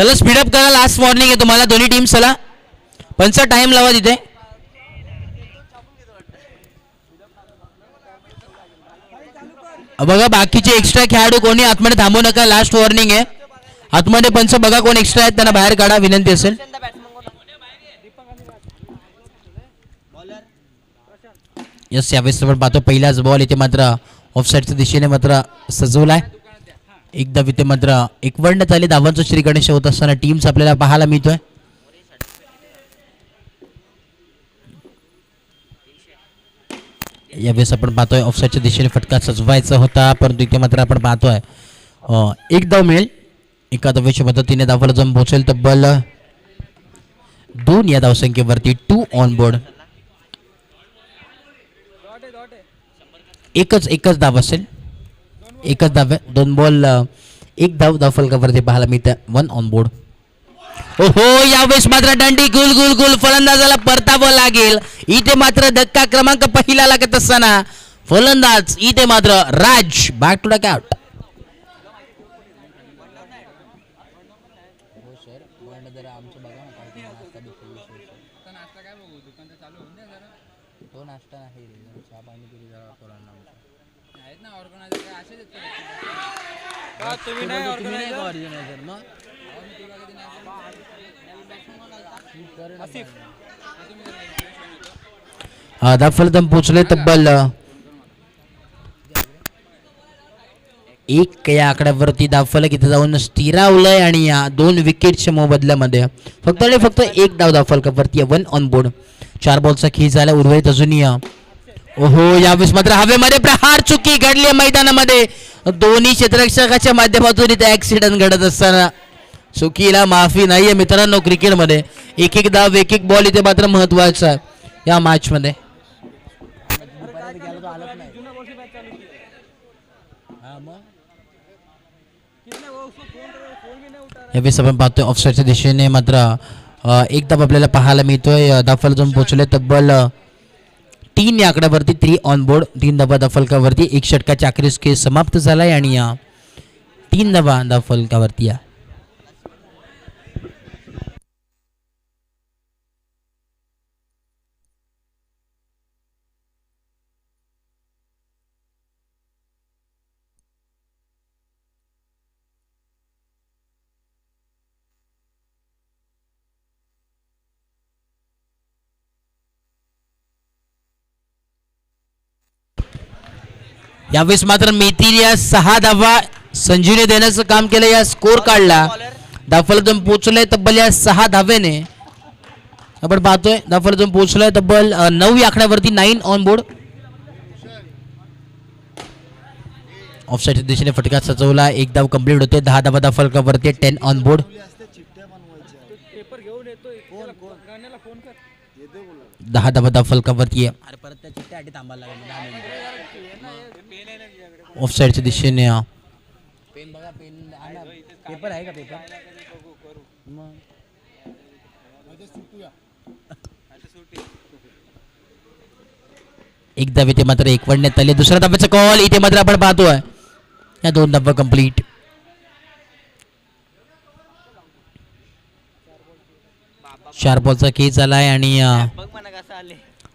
चला स्पीडअप करा last warning आहे तुम्हाला दोन्ही टीम चला. पंचा टाइम लावा तिथे. बघा बाकीचे एक्स्ट्रा खेळाडू कोणी आतमध्ये थांबू नका लास्ट वॉर्निंग आहे. आतमध्ये पंच बघा कोण एक्स्ट्रा आहेत त्यांना बाहेर काढा विनंती असेल. यस यावेळेस आपण पाहतो पहिलाच बॉल इथे मात्र ऑफसाईडच्या दिशेने मात्र सजवलाय. एकदा इथे मात्र एकवर्ण आले धावांचं श्री गणेश होत असताना टीम्स आपल्याला पाहायला मिळतोय. यावेळेस आपण पाहतोय ऑफसाईडच्या दिशेने फटका सजवायचा होता परंतु इथे मात्र आपण पाहतोय एक धाव मिळेल. एका धावेच्या मदतीने धावाला जाऊन पोहोचेल तब्बल दोन या धावसंख्येवरती टू ऑन बोर्ड एकच एकच धाव असेल. एकच धाव दोन बॉल एक धाव धाव फलकावरती पाहायला मिळतं. वन ऑन बोर्ड ओहो यावेळेस मात्र दंडी गुल गुल गुल फलंदाजाला परतावं लागेल. इथे मात्र धक्का क्रमांक पहिला लागत असताना फलंदाज इथे मात्र Raj back to duck out तो नाश्ता नाही चहा पाणी पिली जरा पोरांना आहेत ना ऑर्गनायझर काय असेच आहेत का? का तुम्ही नाही organizer? ऑर्गनायझर मग हा दाफलदम पोचले तब्बल. एक या आकड्यावरती दाफलक इथे जाऊन स्थिरावलंय आणि या दोन विकेटच्या मोबदल्यामध्ये. फक्त आणि फक्त एक डाव दाफलकावरती वन ऑन बोर्ड चार बॉलचा खेळ झाला उर्वरित अजून या. ओहो यावेळेस मात्र हवेमध्ये प्रहार चुकी घडली आहे मैदानामध्ये. दोन्ही क्षेत्ररक्षकाच्या माध्यमातून इथे ऍक्सिडेंट घडत असताना. चुकीला माफी नाहीये मित्रांनो क्रिकेटमध्ये. एक एक डाव एक एक बॉल इथे मात्र महत्त्वाचा आहे. या मॅचमध्ये यावेळेस आपण पाहतोय ऑफसाईडच्या दिशेने मात्र एक धाव आपल्याला पाहायला मिळतोय. दाफल जाऊन पोहोचले तब्बल तीन या आकड्यावरती थ्री ऑन बोर्ड तीन धाबा दफलकावरती एक षटकाच्या अखेरीस खेळ समाप्त झाला आहे आणि या तीन धाबा दफलकावरती या. यावेळेस मात्र मेथीने या सहा धावा. संजीवने देण्याचं काम केलं या स्कोर काढला. दाफलतून पोहोचलंय तब्बल या सहा धावेने. आपण पाहतोय दाफलतून पोहोचलोय तब्बल नऊ या आकड्यावरती नाईन ऑन बोर्ड ऑफसाईडच्या दिशेने फटका सजवला एक धाव कंप्लीट होते दहा धावा दाफलकावरती टेन ऑन बोर्ड दहा धावा दाफलकावरती आहे. मिनिटं. ऑफसाईडच्या दिशेने अ, पेन बघा पेन पेपर आहे का पेपर? मग. एक धाव इथे मात्र एक वडण्यात आले दुसऱ्या धाब्याचा कॉल इथे मात्र आपण पाहतोय. या दोन धावा कंप्लीट चार बॉलचा खेळ झालाय आणि कसं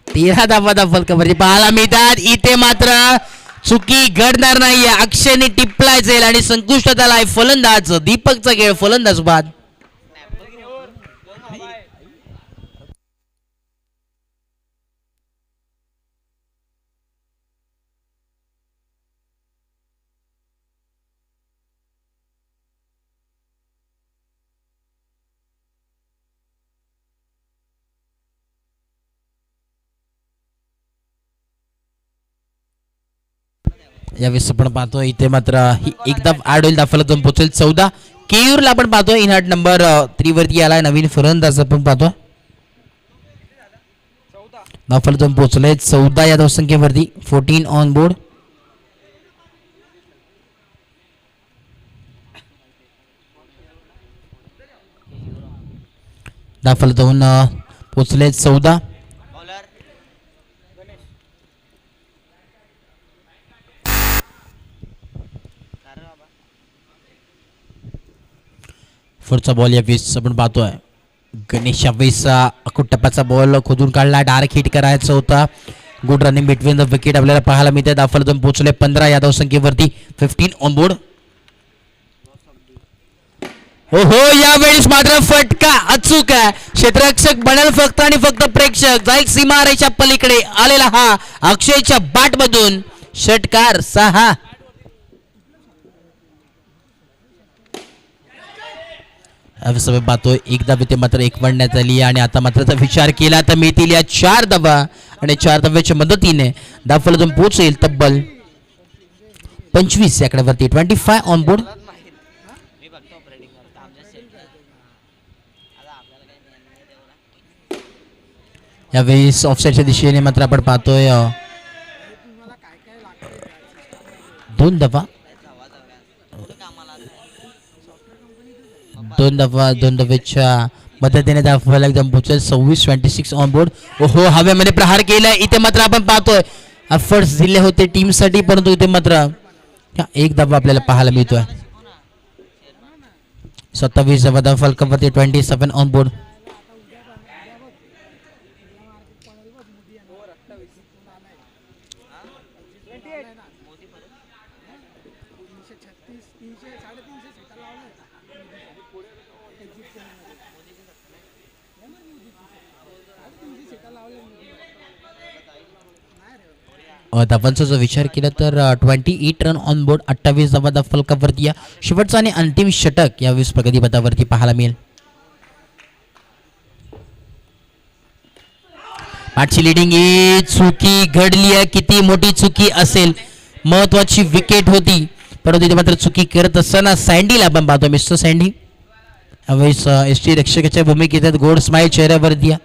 तेरा धावा दाफल कवरती पाहायला मिळतात. इथे मात्र चुकी घडणार नाहीये. अक्षयने टिपलाय जाईल आणि संकुष्टात आलाय फलंदाज. दीपकचा खेळ फलंदाज बाद यावेळेस आपण पाहतो इथे मात्र ही एकदा ऍड होईल दाफला दोन पोहोचेल. चौदा केयूरला आपण पाहतो इन आठ नंबर थ्री वरती आलाय नवीन फलंदाज आपण पाहतो दाफला जाऊन पोहोचले चौदा या धावसंख्येवरती फोर्टीन ऑन बोर्ड दाफल जाऊन पोचले चौदा पुढचा बॉल या वेस आपण पाहतोय. गणेश यावेळेसचा टप्प्याचा बॉल खोदून काढला. डायरेक्ट हिट करायचा होता. Good running between the wicket आपल्याला पाहायला मिळते दाफलतून पोहोचले पंधरा यादव संख्येवरती फिफ्टीन ऑन बोर्ड हो हो यावेळेस मात्र फटका अचूक आहे. क्षेत्ररक्षक बनेल फक्त आणि फक्त प्रेक्षक. जाईल सीमारेच्या पलीकडे. आलेला हा अक्षयच्या बाट मधून. षटकार सहा. समय पाहतोय एक धाबे मात्र एक म्हणण्यात आली आणि आता मात्र विचार केला तर मिळतील या चार धाबा आणि चार धाब्याच्या मदतीने दाफलतून पोहोचेल तब्बल पंचवीस या ट्वेंटी फाय ऑन बोर्ड यावेळी यावेळेस ऑफसाईडच्या दिशेने मात्र आपण पाहतोय दोन दबा दोन दफा दोन दफेच्या मदतीने दाखवायला एकदम पोहोचेल. सव्वीस ट्वेंटी सिक्स ऑन बोर्ड ओहो हवेमध्ये प्रहार केला इथे मात्र आपण पाहतोय. एफर्ट्स दिले होते टीमसाठी परंतु इथे मात्र एक दफा आपल्याला पाहायला मिळतोय. सत्तावीस दफा फलकावरती ट्वेंटी सेवन ऑन बोर्ड धावांचा जर विचार केला तर twenty eight run on board अठ्ठावीस धावा दा फलकावरती या शेवटचा आणि अंतिम षटक यावेळेस प्रगतीपथावरती पाहायला मिळेल. आठची लिडिंग ही चुकी घडली आहे. किती मोठी चुकी असेल. महत्वाची विकेट होती. परंतु इथे मात्र चुकी करत असताना सँडीला आपण पाहतो मिस्टर सँडी यावेळेस एस टी रक्षकाच्या भूमिकेत आहेत. गोड स्माईल चेहऱ्यावर दिया.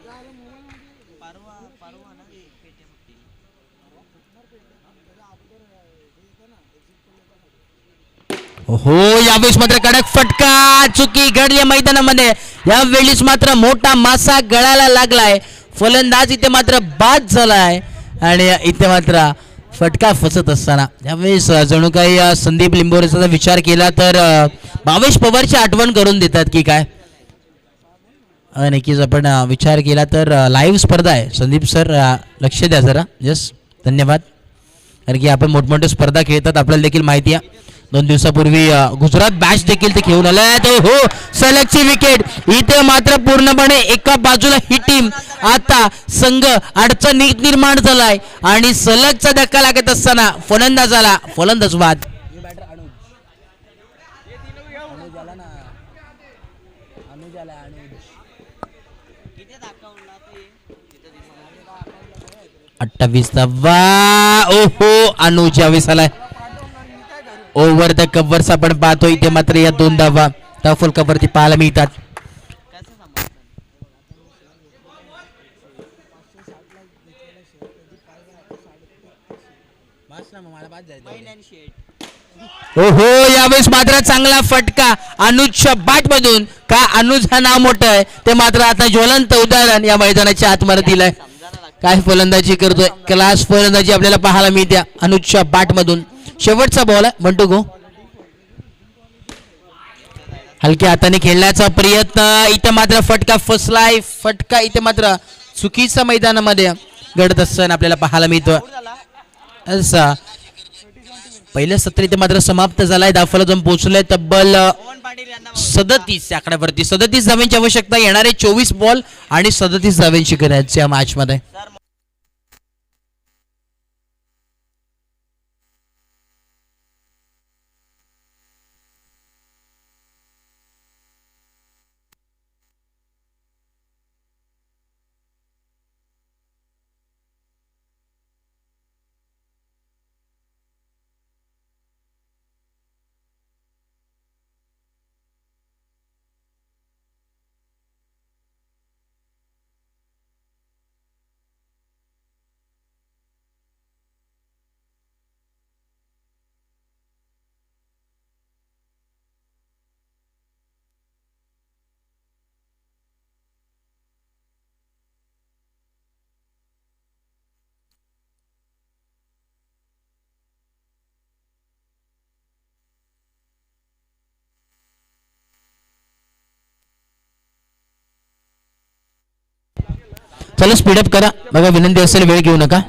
हो यावेळेस मात्र कडक फटका. चुकी घडली मैदानामध्ये. यावेळीस मात्र मोठा मासा गळायला लागलाय. फलंदाज इथे मात्र बाद झालाय. आणि इथे मात्र फटका फसत असताना. यावेळेस जणू काही संदीप लिंबोरेचा जर विचार केला तर भावेश पवारची आठवण करून देतात की काय? नक्कीच आपण विचार केला तर लाईव्ह स्पर्धा आहे. संदीप सर लक्ष द्या जरा. यस धन्यवाद. कारण की आपण मोठमोठ्या स्पर्धा खेळतात आपल्याला देखील माहिती आहे. दोन दिवसापूर्वी गुजरात बॅच देखील ते खेळून आले. हो सलगची विकेट इथे मात्र पूर्णपणे एका बाजूला ही टीम आता संघ अडचणीत निर्माण झालाय. आणि सलगचा धक्का लागत असताना फलंदाजाला फलंदाज वाद अठ्ठावीस वा ओहो अनुज यावेळेस आलाय ओव्हर द कव्हर्स आपण पाहतो इथे मात्र या दोन धावा टफल कव्हरती पाहायला मिळतात ओहो यावेळेस मात्र चांगला फटका. अनुजच्या बाट मधून का अनुज हा नाव मोठं आहे ते मात्र आता ज्वलंत उदाहरण या मैदानाच्या आतमध्ये दिलंय काय फलंदाजी करतोय? क्लास फलंदाजी आपल्याला पाहायला मिळते अनुजच्या बाट मधून. शेवटचा बॉल आहे. म्हणतो गो हलक्या हाताने खेळण्याचा प्रयत्न. इथे मात्र फटका फसलाय. फटका इथे मात्र चुकीचा मैदानामध्ये घडत असताना आपल्याला पाहायला मिळतो असं. असा पहिलं सत्र इथे मात्र समाप्त झालाय. दाफला जाऊन पोहोचलोय. तब्बल सदतीस आकड्यावरती. सदतीस धाव्यांची आवश्यकता येणारे चोवीस बॉल आणि सदतीस धाव्यांची करायची या मॅच चला स्पीडअप करा. बघा विनंती असेल वेळ घेऊ नका.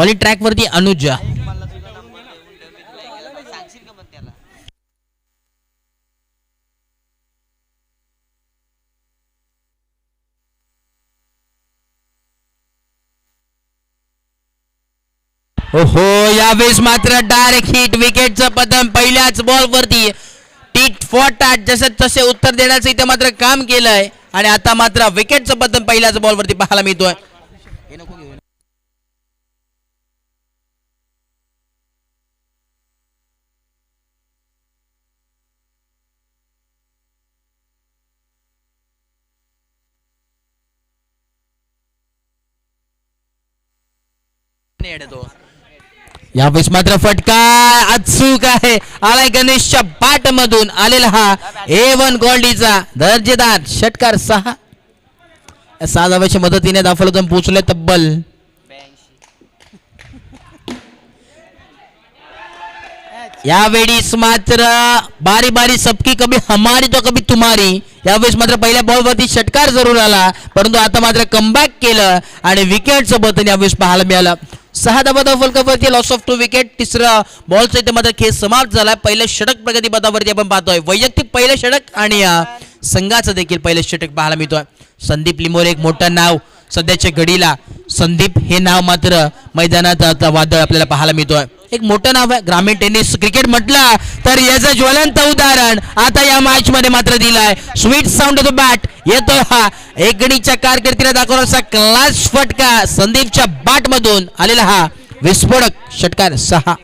ऑली ट्रॅक वरती अनुजा. हो यावेळेस मात्र डायरेक्ट हिट विकेटचं पतन पहिल्याच बॉल वरती. टीट फॉर जसे तसे उत्तर देण्याचं इथे मात्र काम केलंय. आणि आता मात्र विकेटचं पतन पहिल्याच बॉल वरती पाहायला मिळतोय. यावेळेस मात्र फटका अचूक आहे. आलाय गणेशच्या बाट मधून आलेला हा ए वन गोल्डीचा दर्जेदार षटकार सहा. या सहा धाव्याच्या मदतीने दाफलतून पोहोचले तब्बल. यावेळीस मात्र बारी बारी सबकी कभी हमारी तो कभी तुम्हारी. यावेळेस मात्र पहिल्या बॉल वरती षटकार जरूर आला. परंतु आता मात्र कमबॅक केलं आणि विकेट सोबत यावेळेस पाहायला मिळालं. सहा धाबा फलकावरती लॉस ऑफ टू विकेट तिसरा बॉलचा इथे मात्र खेळ समाप्त झाला पहिलं षटक प्रगती पदावरती आपण पाहतोय. वैयक्तिक पहिलं षटक आणि संघाचं देखील पहिलं षटक पाहायला मिळतोय. संदीप लिमोरे एक मोठं नाव सध्याच्या घडीला. संदीप हे नाव मात्र मैदानात वादळ आपल्याला पाहायला मिळतोय. एक मोठं नाव आहे. ग्रामीण टेनिस क्रिकेट म्हटलं तर याचं ज्वलंत उदाहरण आता या मॅच मध्ये मात्र दिलाय sweet sound of the bat येतो हा. एकणीच्या कारकिर्दीला दाखवण्याचा क्लास फटका संदीपच्या बॅट मधून आलेला हा. विस्फोटक षटकार सहा.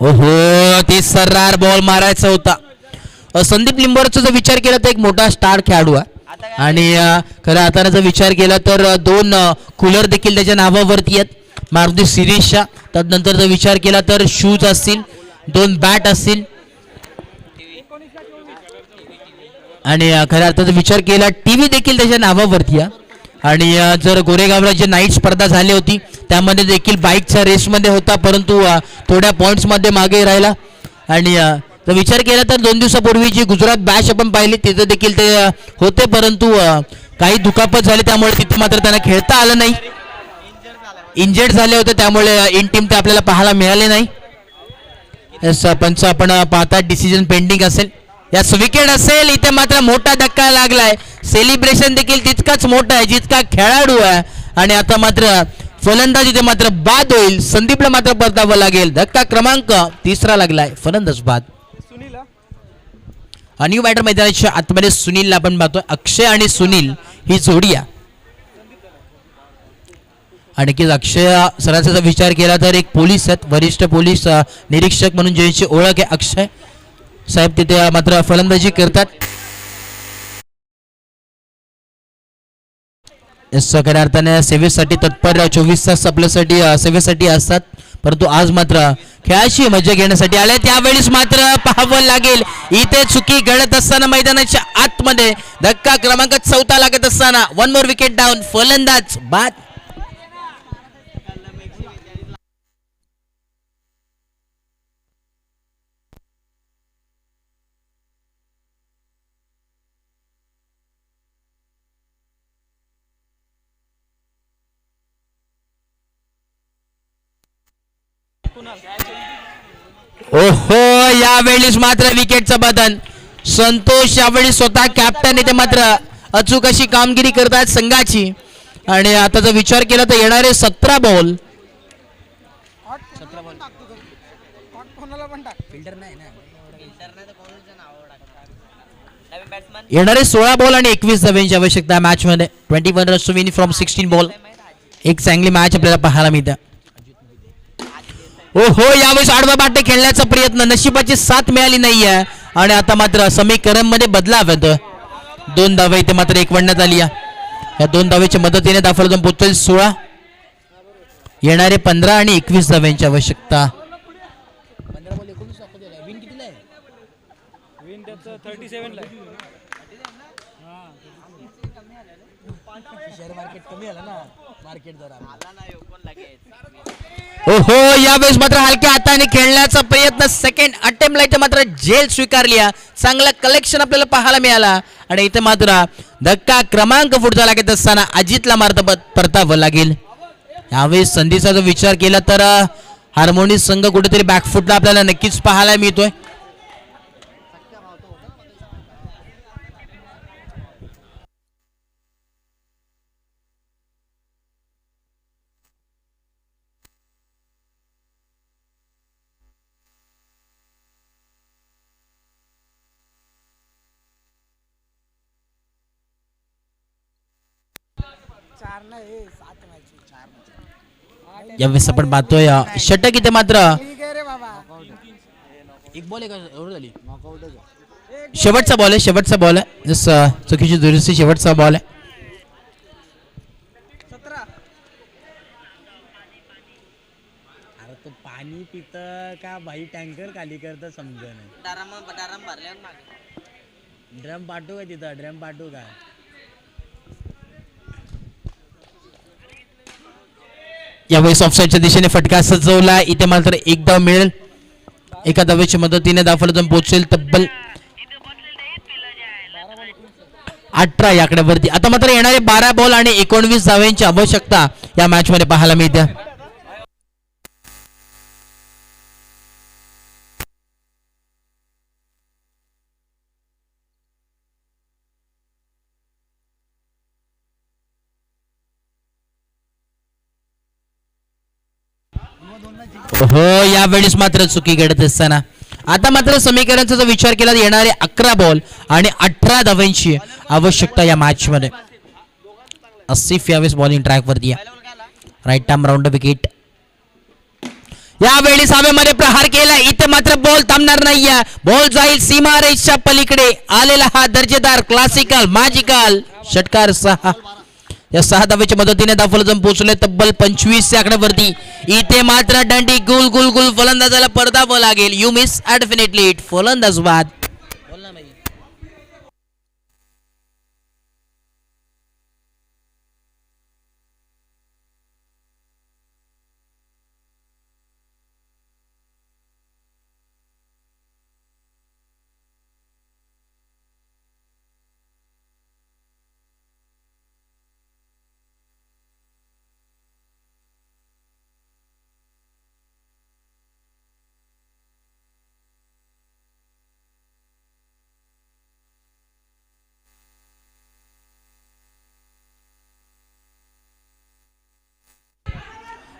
ओहो ते सर्रार बॉल मारायचा होता. संदीप लिंबोरचा जर विचार केला तर एक मोठा स्टार खेळाडू आहे. आणि खरं आता जर विचार केला तर दोन कूलर देखील त्याच्या नावावरती आहेत. मारुती सिरीजच्या. त्यानंतर जर विचार केला तर शूज असतील दोन बॅट असतील. आणि खऱ्या अर्थाचा विचार केला टीव्ही देखील त्याच्या नावावरती आणि जर गोरेगावला जे नाईट स्पर्धा झाली होती त्यामध्ये देखील बाईकच्या रेसमध्ये होता परंतु थोड्या पॉईंट्समध्ये मागे राहिला. आणि तर जर विचार केला तर दोन दिवसापूर्वी जी गुजरात बॅच आपण पाहिली तिथं देखील ते होते परंतु काही दुखापत झाली त्यामुळे तिथे मात्र त्यांना खेळता आलं नाही. इंजर्ड झाले होते त्यामुळे इन टीम ते आपल्याला पाहायला मिळाले नाही. पंच आपण पाहता डिसिजन पेंडिंग असेल. यास विकेट असेल इथे मात्र मोठा धक्का लागलाय. सेलिब्रेशन देखील तितकाच मोठा आहे जितका खेळाडू आहे. आणि आता मात्र फलंदाज इथे मात्र बाद होईल. संदीपला मात्र परतावं लागेल. धक्का क्रमांक तिसरा लागलाय फलंदाज बाद. न्यू बॅटर मैदानाच्या आतमध्ये सुनीलला आपण पाहतोय अक्षय आणि सुनील ही जोडी आहे. आणखी अक्षय सरांचा जर विचार केला तर एक पोलीस आहेत वरिष्ठ पोलीस निरीक्षक म्हणून ज्यांची ओळख आहे अक्षय साहेब तिथे मात्र फलंदाजी करतात. सगळ्या अर्थाने सेवेसाठी तत्पर चोवीस तास आपल्यासाठी सेवेसाठी असतात. परंतु आज मात्र खेळाची मजा घेण्यासाठी आले. त्यावेळेस मात्र पाहावं लागेल. इथे चुकी घडत असताना मैदानाच्या आतमध्ये धक्का क्रमांक चौथा लागत असताना वन मोर विकेट डाऊन फलंदाज बाद. ओहो यावेळीस मात्र विकेटचं बदन संतोष यावेळी स्वतः कॅप्टन इथे मात्र. अचूक अशी कामगिरी करतात संघाची. आणि आता जर विचार केला तर येणारे सतरा बॉल नवीन बॅट्समन येणारे सोळा बॉल आणि एकवीस धाव्यांची आवश्यकता आहे मॅच मध्ये twenty one runs to win from sixteen ball एक चांगली मॅच आपल्याला पाहायला मिळते. ओहो यावेळेस आडवा बाटे खेळण्याचा प्रयत्न. नशिबाची साथ मिळाली नाहीये. आणि आता मात्र समीकरणमध्ये बदलाव येतोय. दोन धावा इथे मात्र एक वडण्यात आली आहे. या दोन धावेच्या मदतीने दाफल जाऊन पोहोचेल सोळा. येणारे पंधरा आणि एकवीस धाव्यांची आवश्यकता. आहे आला ना. पण लगेच ओहो यावेळेस मात्र हलक्या हाताने खेळण्याचा प्रयत्न सेकंड अटेम्प्टला इथे मात्र जेल स्वीकारली चांगलं कलेक्शन आपल्याला पाहायला मिळाला. आणि इथे मात्र धक्का क्रमांक पुढचा लागत असताना अजितला मार्ग परतावं लागेल. यावेळेस संधीचा जर विचार केला तर हार्मोनियस संघ कुठेतरी बॅकफुटला आपल्याला नक्कीच पाहायला मिळतोय. यावेळेस आपण पाहतोय षटक इथे मात्र. एक बॉल एवढं झाली. शेवटचा बॉल आहे शेवटचा बॉल आहे. जस चुकीची दुरुस्ती शेवटचा बॉल आहे. अरे तो पाणी पित का भाई? टँकर खाली करत समजा नाही ड्रम पाठवू का तिथं? ड्रम पाठवू का? यावेळेस ऑफसाईडच्या दिशेने फटका सजवला. इथे मात्र एक धाव मिळेल. एका धावेच्या मदतीने दाफल जाऊन पोहोचेल तब्बल अठरा याकड्यावरती. आता मात्र येणारे बारा बॉल आणि एकोणवीस धाव्यांची आवश्यकता या मॅच मध्ये पाहायला मिळते. हो यावेळेस मात्र चुकी घडत असताना. आता मात्र समीकरणाचा जर विचार केला येणारे अकरा बॉल आणि अठरा धाव्यांची आवश्यकता या मॅच मध्ये. असिफ यावेळेस बॉलिंग ट्रॅक वरती राईट टाइम राऊंड विकेट यावेळी सावेमध्ये प्रहार केला. इथे मात्र बॉल थांबणार नाहीये. बॉल जाईल सीमा रेषच्या पलीकडे. आलेला हा दर्जेदार क्लासिकल मॅजिकल षटकार सहा. या सहा धावेच्या मदतीने दाफल जाऊन पोहोचले. तब्बल पंचवीस आकड्यावरती इथे मात्र दंडी गुल गुल गुल फलंदाजाला पडदावं लागेल. यू मिस डेफिनेटली इट फलंदाज बाद.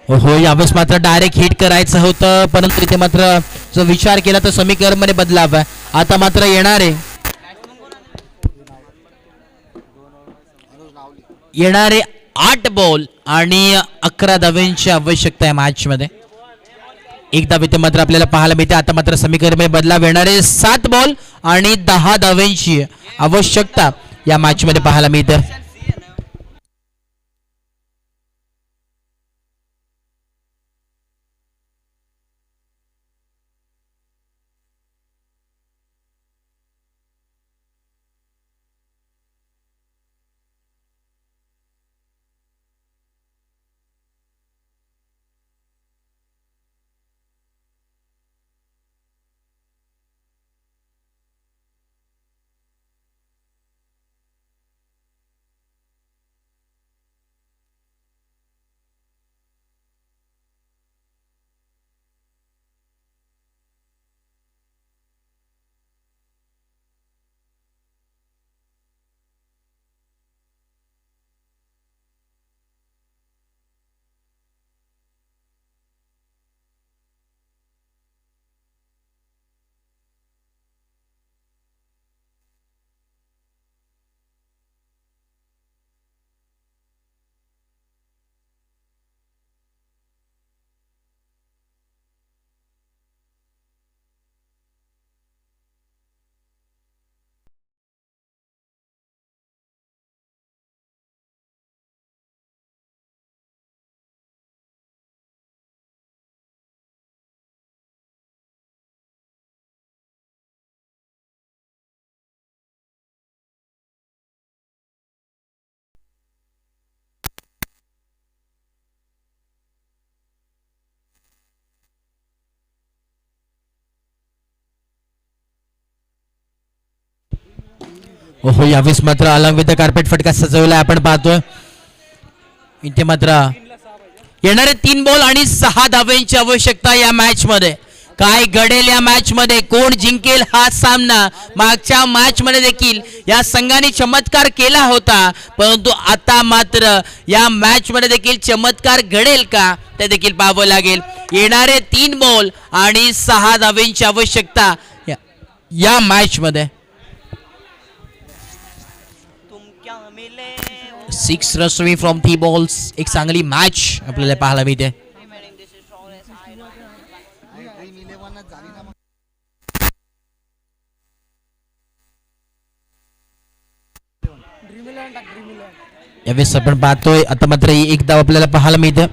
हो यावेळेस मात्र डायरेक्ट हिट करायचं होतं परंतु इथे मात्र जर विचार केला तर समीकरणमध्ये बदलाव आहे. आता मात्र येणार आहे. येणारे आठ बॉल आणि अकरा धाव्यांची आवश्यकता आहे मॅच मध्ये एक धाव इथे मात्र आपल्याला पाहायला मिळते आता मात्र समीकरणमध्ये बदलाव येणारे सात बॉल आणि दहा धाव्यांची आवश्यकता या मॅच मध्ये पाहायला मिळते. ओहो यावेळेस मात्र अलंग विथ कार्पेट फटका सजवला आपण पाहतोय. इथे मात्र येणारे तीन बॉल आणि सहा धाव्यांची आवश्यकता या मॅच मध्ये. काय घडेल या मॅच मध्ये? कोण जिंकेल हा सामना? मागच्या मॅच मध्ये देखील या संघाने चमत्कार केला होता. परंतु आता मात्र या मॅच मध्ये देखील चमत्कार घडेल का? ते देखील पाहावं लागेल. येणारे तीन बॉल आणि सहा धाव्यांची आवश्यकता या- या मॅच मध्ये. सिक्स रस फ्रॉम थ्री बॉल्स एक चांगली मॅच आपल्याला पाहायला मिळते. यावेळेस आपण पाहतोय आता मात्र एक धाव आपल्याला पाहायला मिळते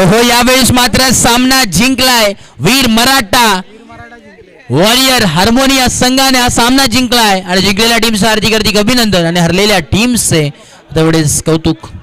ओहो यावेळेस मात्र सामना जिंकलाय वीर मराठा. वॉरियर हार्मोनिया संघाने हा सामना जिंकलाय आणि जिंकलेल्या टीमचं हार्दिक हार्दिक अभिनंदन आणि हरलेल्या टीमचे तेवढेच कौतुक.